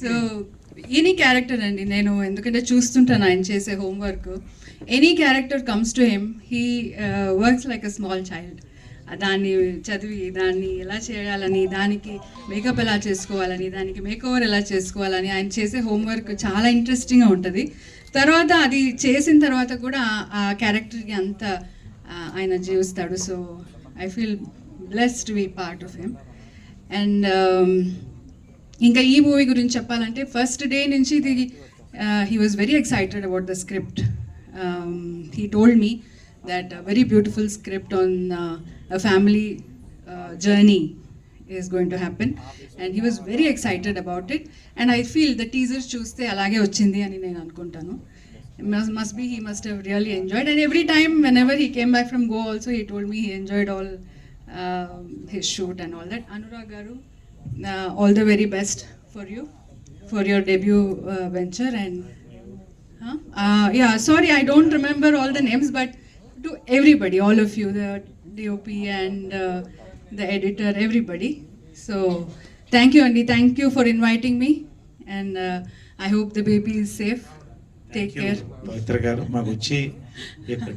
So any character అండి నేను ఎందుకంటే చూస్తుంటాను ఆయన చేసే homework any character comes to him he works like a small child దాన్ని చదివి దాన్ని ఎలా చేయాలని దానికి మేకప్ ఎలా చేసుకోవాలని దానికి మేకోవర్ ఎలా చేసుకోవాలని ఆయన చేసే హోంవర్క్ చాలా ఇంట్రెస్టింగ్గా ఉంటుంది. తర్వాత అది చేసిన తర్వాత కూడా ఆ- క్యారెక్టర్కి అంత uh, ఆయన జీవిస్తాడు. So I feel blessed be part of him and ఇంకా ఈ మూవీ గురించి చెప్పాలంటే ఫస్ట్ డే నుంచి ఇది he was very excited about the script he told me that very beautiful script on a family journey is going to happen and he was very excited about it and I feel the teaser చూస్తే అలాగే వచ్చింది అని నేను అనుకుంటాను. Must must he must have have really and every time whenever he came back from Goa also he told me he enjoyed all his shoot and all that Anurag garu all the very best for you for your debut uh, venture and huh? uh, yeah sorry i don't remember all the names but to everybody all of you the dop and uh, the editor everybody so thank you andy thank you for inviting me and uh, i hope the baby is safe take Thank you, care పవిత్ర గారు మాకు వచ్చి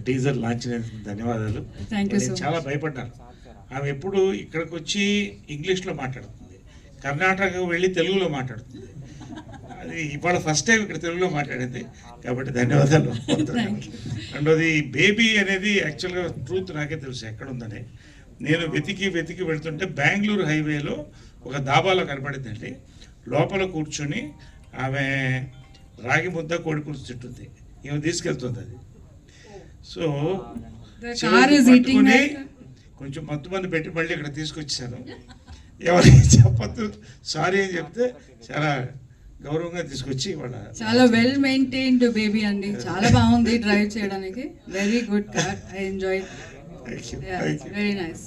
teaser launch ధన్యవాదాలు. చాలా భయపడ్డాను ఆమె ఎప్పుడు ఇక్కడికి వచ్చి ఇంగ్లీష్లో మాట్లాడుతుంది కర్ణాటక వెళ్ళి తెలుగులో మాట్లాడుతుంది. అది ఇవాళ ఫస్ట్ టైం ఇక్కడ తెలుగులో మాట్లాడింది. కాబట్టి ధన్యవాదాలు. రెండోది బేబీ అనేది యాక్చువల్గా ట్రూత్ నాకే తెలుసు ఎక్కడ ఉందని నేను వెతికి వెతికి వెళ్తుంటే బెంగళూరు హైవేలో ఒక దాబాలో కనపడిందండి. లోపల కూర్చొని ఆమె రాగి ముద్ద కోడి పులుసు తింటుంది. ఈమె తీసుకెళ్తుంది అది. సో. కొంచెం మత్తు మంది పెట్టి మళ్ళీ ఇక్కడ తీసుకొచ్చాను ఎవరికి చెప్పద్దు సారీ అని చెప్తే చాలా గౌరవంగా తీసుకొచ్చి వాళ్ళ చాలా వెల్ మెయింటైన్డ్ బేబీ అండి చాలా బాగుంది డ్రైవ్ చేయడానికి very good car I enjoy thank you thank you very nice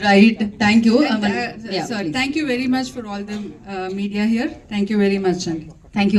Right. Thank you. uh, Aman. Yeah, sorry. Thank you very much for all the media here thank you very much అండి Thank you.